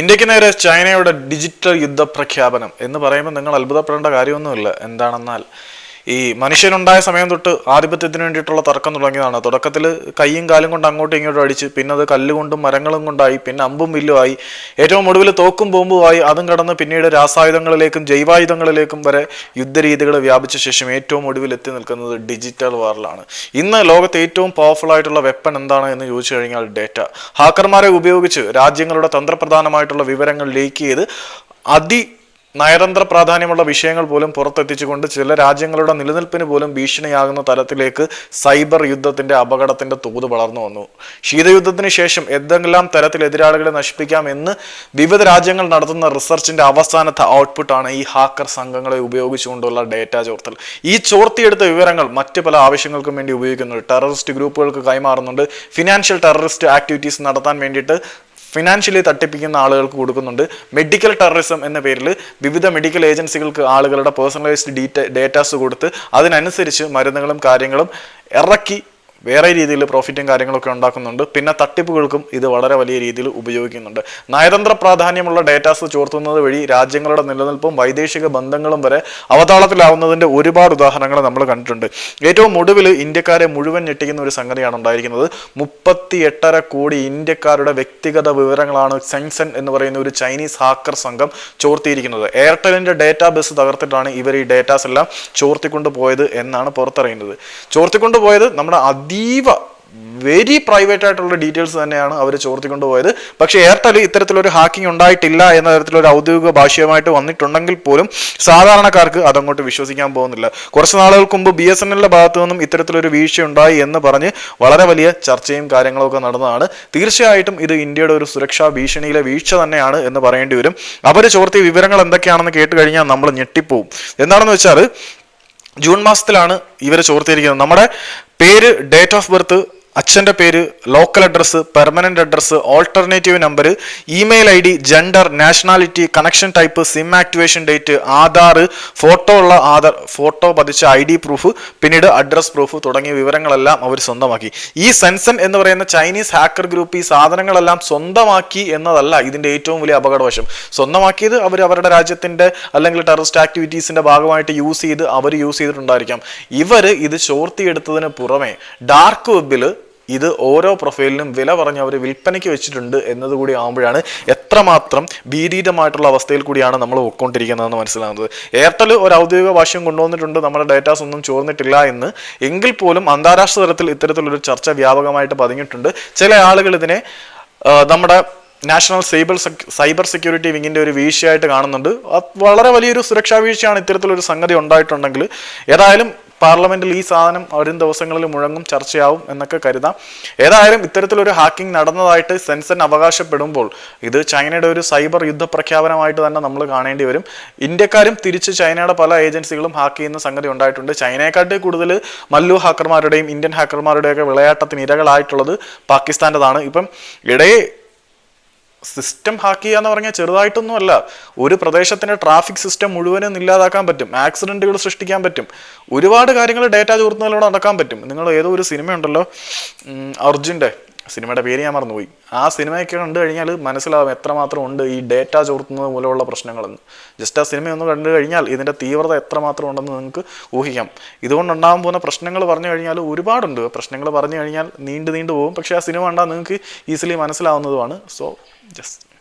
ഇന്ത്യയ്ക്ക് നേരെ ചൈനയുടെ ഡിജിറ്റൽ യുദ്ധ പ്രഖ്യാപനം എന്ന് പറയുമ്പോൾ നിങ്ങൾ അത്ഭുതപ്പെടേണ്ട കാര്യമൊന്നുമില്ല. എന്താണെന്നാൽ ഈ മനുഷ്യനുണ്ടായ സമയം തൊട്ട് ആധിപത്യത്തിന് വേണ്ടിയിട്ടുള്ള തർക്കം തുടങ്ങിയതാണ്. തുടക്കത്തിൽ കൈയും കാലും കൊണ്ട് അങ്ങോട്ടും ഇങ്ങോട്ടും അടിച്ച് പിന്നെ അത് കല്ലുകൊണ്ടും മരങ്ങളും കൊണ്ടായി പിന്നെ അമ്പും വില്ലുമായി ഏറ്റവും ഒടുവിൽ തോക്കും ബോംബുമായി അതും കടന്ന് പിന്നീട് രാസായുധങ്ങളിലേക്കും ജൈവായുധങ്ങളിലേക്കും വരെ യുദ്ധരീതികൾ വ്യാപിച്ച ശേഷം ഏറ്റവും ഒടുവിൽ എത്തി നിൽക്കുന്നത് ഡിജിറ്റൽ വാറിലാണ്. ഇന്ന് ലോകത്തെ ഏറ്റവും പവർഫുൾ ആയിട്ടുള്ള വെപ്പൺ എന്താണ് എന്ന് ചോദിച്ചു കഴിഞ്ഞാൽ ഡേറ്റ ഹാക്കർമാരെ ഉപയോഗിച്ച് രാജ്യങ്ങളുടെ തന്ത്രപ്രധാനമായിട്ടുള്ള വിവരങ്ങൾ ലീക്ക് ചെയ്ത് അതി നയതന്ത്ര പ്രാധാന്യമുള്ള വിഷയങ്ങൾ പോലും പുറത്തെത്തിച്ചുകൊണ്ട് ചില രാജ്യങ്ങളുടെ നിലനിൽപ്പിന് പോലും ഭീഷണിയാകുന്ന തലത്തിലേക്ക് സൈബർ യുദ്ധത്തിന്റെ അപകടത്തിന്റെ തോത് വളർന്നു വന്നു. ശീതയുദ്ധത്തിന് ശേഷം എന്തെങ്കിലും തരത്തിൽ എതിരാളികളെ നശിപ്പിക്കാം എന്ന് വിവിധ രാജ്യങ്ങൾ നടത്തുന്ന റിസർച്ചിന്റെ അവസാനത്തെ ഔട്ട്പുട്ടാണ് ഈ ഹാക്കർ സംഘങ്ങളെ ഉപയോഗിച്ചുകൊണ്ടുള്ള ഡേറ്റ ചോർത്തൽ. ഈ ചോർത്തിയെടുത്ത വിവരങ്ങൾ മറ്റ് പല ആവശ്യങ്ങൾക്കും വേണ്ടി ഉപയോഗിക്കുന്നുണ്ട്. ടെററിസ്റ്റ് ഗ്രൂപ്പുകൾക്ക് കൈമാറുന്നുണ്ട്. ഫിനാൻഷ്യൽ ടെററിസ്റ്റ് ആക്ടിവിറ്റീസ് നടത്താൻ വേണ്ടിയിട്ട് ഫിനാൻഷ്യലി തട്ടിപ്പിക്കുന്ന ആളുകൾക്ക് കൊടുക്കുന്നുണ്ട്. മെഡിക്കൽ ടെററിസം എന്ന പേരിൽ വിവിധ മെഡിക്കൽ ഏജൻസികൾക്ക് ആളുകളുടെ പേഴ്സണലൈസ്ഡ് ഡീറ്റ ഡേറ്റാസ് കൊടുത്ത് അതിനനുസരിച്ച് മരുന്നുകളും കാര്യങ്ങളും ഇറക്കി വേറെ രീതിയിൽ പ്രോഫിറ്റും കാര്യങ്ങളൊക്കെ ഉണ്ടാക്കുന്നുണ്ട്. പിന്നെ തട്ടിപ്പുകൾക്കും ഇത് വളരെ വലിയ രീതിയിൽ ഉപയോഗിക്കുന്നുണ്ട്. നയതന്ത്ര പ്രാധാന്യമുള്ള ഡേറ്റാസ് ചോർത്തുന്നത് വഴി രാജ്യങ്ങളുടെ നിലനിൽപ്പും വൈദേശിക ബന്ധങ്ങളും വരെ അവതാളത്തിലാവുന്നതിന്റെ ഒരുപാട് ഉദാഹരണങ്ങൾ നമ്മൾ കണ്ടിട്ടുണ്ട്. ഏറ്റവും ഒടുവിൽ ഇന്ത്യക്കാരെ മുഴുവൻ ഞെട്ടിക്കുന്ന ഒരു സംഗതിയാണ് ഉണ്ടായിരിക്കുന്നത്. മുപ്പത്തി എട്ടര കോടി ഇന്ത്യക്കാരുടെ വ്യക്തിഗത വിവരങ്ങളാണ് സെൻസൻ എന്ന് പറയുന്ന ഒരു ചൈനീസ് ഹാക്കർ സംഘം ചോർത്തിയിരിക്കുന്നത്. എയർടെലിന്റെ ഡേറ്റാ ബസ് തകർത്തിട്ടാണ് ഇവർ ഈ ഡേറ്റാസ് എല്ലാം ചോർത്തിക്കൊണ്ട് പോയത് എന്നാണ് പുറത്തറിയുന്നത്. ചോർത്തിക്കൊണ്ടുപോയത് നമ്മുടെ അതീവ വെരി പ്രൈവറ്റ് ആയിട്ടുള്ള ഡീറ്റെയിൽസ് തന്നെയാണ് അവർ ചോർത്തിക്കൊണ്ട് പോയത്. പക്ഷേ എയർടെൽ ഇത്തരത്തിലൊരു ഹാക്കിംഗ് ഉണ്ടായിട്ടില്ല എന്ന തരത്തിലൊരു ഔദ്യോഗിക ഭാഷയുമായിട്ട് വന്നിട്ടുണ്ടെങ്കിൽ പോലും സാധാരണക്കാർക്ക് അതങ്ങോട്ട് വിശ്വസിക്കാൻ പോകുന്നില്ല. കുറച്ച് നാളുകൾക്ക് മുമ്പ് ബി എസ് എൻ എല്ലിന്റെ ഭാഗത്തു നിന്നും ഇത്തരത്തിലൊരു വീഴ്ച ഉണ്ടായി എന്ന് പറഞ്ഞ് വളരെ വലിയ ചർച്ചയും കാര്യങ്ങളൊക്കെ നടന്നതാണ്. തീർച്ചയായിട്ടും ഇത് ഇന്ത്യയുടെ ഒരു സുരക്ഷാ ഭീഷണിയിലെ വീഴ്ച തന്നെയാണ് എന്ന് പറയേണ്ടി വരും. അവർ ചോർത്തിയ വിവരങ്ങൾ എന്തൊക്കെയാണെന്ന് കേട്ട് കഴിഞ്ഞാൽ നമ്മൾ ഞെട്ടിപ്പോവും. എന്താണെന്ന് വെച്ചാൽ ജൂൺ മാസത്തിലാണ് ഇവരെ ചോർത്തിയിരിക്കുന്നത്. നമ്മുടെ പേര് ഡേറ്റ് ഓഫ് ബർത്ത് അച്ഛന്റെ പേര് local address permanent address alternative number email I D gender nationality connection type SIM activation date Aadhaar photo ഉള്ള ആധാർ ഫോട്ടോ പതിച്ച ഐ ഡി പ്രൂഫ് പിന്നീട് അഡ്രസ് പ്രൂഫ് തുടങ്ങിയ വിവരങ്ങളെല്ലാം അവർ സ്വന്തമാക്കി. ഈ സെൻസൻ എന്ന് പറയുന്ന ചൈനീസ് ഹാക്കർ ഗ്രൂപ്പ് ഈ സാധനങ്ങളെല്ലാം സ്വന്തമാക്കി എന്നതല്ല ഇതിന്റെ ഏറ്റവും വലിയ അപകടവശം. സ്വന്തമാക്കിയത് അവർ അവരുടെ രാജ്യത്തിന്റെ അല്ലെങ്കിൽ ടെററിസ്റ്റ് ആക്ടിവിറ്റീസിന്റെ ഭാഗമായിട്ട് യൂസ് ചെയ്ത് അവർ യൂസ് ചെയ്തിട്ടുണ്ടായിരിക്കാം. ഇവർ ഇത് ചോർത്തിയെടുത്തതിന് പുറമെ ഡാർക്ക് വെബിൽ ഇത് ഓരോ പ്രൊഫൈലിനും വില പറഞ്ഞ് അവർ വിൽപ്പനയ്ക്ക് വെച്ചിട്ടുണ്ട് എന്നതുകൂടി ആകുമ്പോഴാണ് എത്രമാത്രം ഭീതിതമായിട്ടുള്ള അവസ്ഥയിൽ കൂടിയാണ് നമ്മൾ പൊയ്ക്കൊണ്ടിരിക്കുന്നതെന്ന് മനസ്സിലാകുന്നത് എയർടെൽ ഒരു ഔദ്യോഗിക ഭാഷ്യം കൊണ്ടുവന്നിട്ടുണ്ട്. നമ്മുടെ ഡേറ്റാസ് ഒന്നും ചോർന്നിട്ടില്ല എന്ന്. എങ്കിൽ പോലും അന്താരാഷ്ട്ര തലത്തിൽ ഇത്തരത്തിലൊരു ചർച്ച വ്യാപകമായിട്ട് പതിഞ്ഞിട്ടുണ്ട്. ചില ആളുകൾ ഇതിനെ നമ്മുടെ നാഷണൽ സൈബർ സൈബർ സെക്യൂരിറ്റി വിങ്ങിന്റെ ഒരു വീഴ്ചയായിട്ട് കാണുന്നുണ്ട്. വളരെ വലിയൊരു സുരക്ഷാ വീഴ്ചയാണ് ഇത്തരത്തിലൊരു സംഗതി ഉണ്ടായിട്ടുണ്ടെങ്കിൽ. ഏതായാലും പാർലമെന്റിൽ ഈ സാധനം വരും ദിവസങ്ങളിൽ മുഴങ്ങും ചർച്ചയാവും എന്നൊക്കെ കരുതാം. ഏതായാലും ഇത്തരത്തിലൊരു ഹാക്കിംഗ് നടന്നതായിട്ട് സെൻസൻ അവകാശപ്പെടുമ്പോൾ ഇത് ചൈനയുടെ ഒരു സൈബർ യുദ്ധ പ്രഖ്യാപനമായിട്ട് തന്നെ നമ്മൾ കാണേണ്ടി വരും. ഇന്ത്യക്കാരും തിരിച്ച് ചൈനയുടെ പല ഏജൻസികളും ഹാക്ക് ചെയ്യുന്ന സംഗതി ഉണ്ടായിട്ടുണ്ട്. ചൈനയെക്കാട്ടിൽ കൂടുതൽ മല്ലു ഹാക്കർമാരുടെയും ഇന്ത്യൻ ഹാക്കർമാരുടെയൊക്കെ വിളയാട്ടത്തിന് ഇരകളായിട്ടുള്ളത് പാകിസ്ഥാന്റെതാണ്. ഇപ്പം ഇടയെ സിസ്റ്റം ഹാക്ക് ചെയ്യുക എന്ന് പറഞ്ഞാൽ ചെറുതായിട്ടൊന്നും അല്ല ഒരു പ്രദേശത്തിന്റെ ട്രാഫിക് സിസ്റ്റം മുഴുവനും ഇല്ലാതാക്കാൻ പറ്റും. ആക്സിഡന്റുകൾ സൃഷ്ടിക്കാൻ പറ്റും. ഒരുപാട് കാര്യങ്ങൾ ഡേറ്റ ചോർത്തുന്നതിലൂടെ നടക്കാൻ പറ്റും. നിങ്ങൾ ഏതോ ഒരു സിനിമ ഉണ്ടല്ലോ? അർജുന്റെ. സിനിമയുടെ പേര് ഞാൻ മറന്നുപോയി. ആ സിനിമയൊക്കെ കണ്ടു കഴിഞ്ഞാൽ മനസ്സിലാവും എത്രമാത്രം ഉണ്ട് ഈ ഡേറ്റ ചോർത്തുന്നത് മൂലമുള്ള പ്രശ്നങ്ങളെന്ന്. ജസ്റ്റ് ആ സിനിമ ഒന്ന് കണ്ടു കഴിഞ്ഞാൽ ഇതിന്റെ തീവ്രത എത്രമാത്രം ഉണ്ടെന്ന് നിങ്ങൾക്ക് ഊഹിക്കാം. ഇതുകൊണ്ടുണ്ടാകാൻ പോകുന്ന പ്രശ്നങ്ങൾ പറഞ്ഞു കഴിഞ്ഞാൽ ഒരുപാടുണ്ട്. പ്രശ്നങ്ങൾ പറഞ്ഞു കഴിഞ്ഞാൽ നീണ്ടു നീണ്ടു പോകും. പക്ഷേ ആ സിനിമ കണ്ടാൽ നിങ്ങൾക്ക് ഈസിലി മനസ്സിലാവുന്നതുമാണ്. So just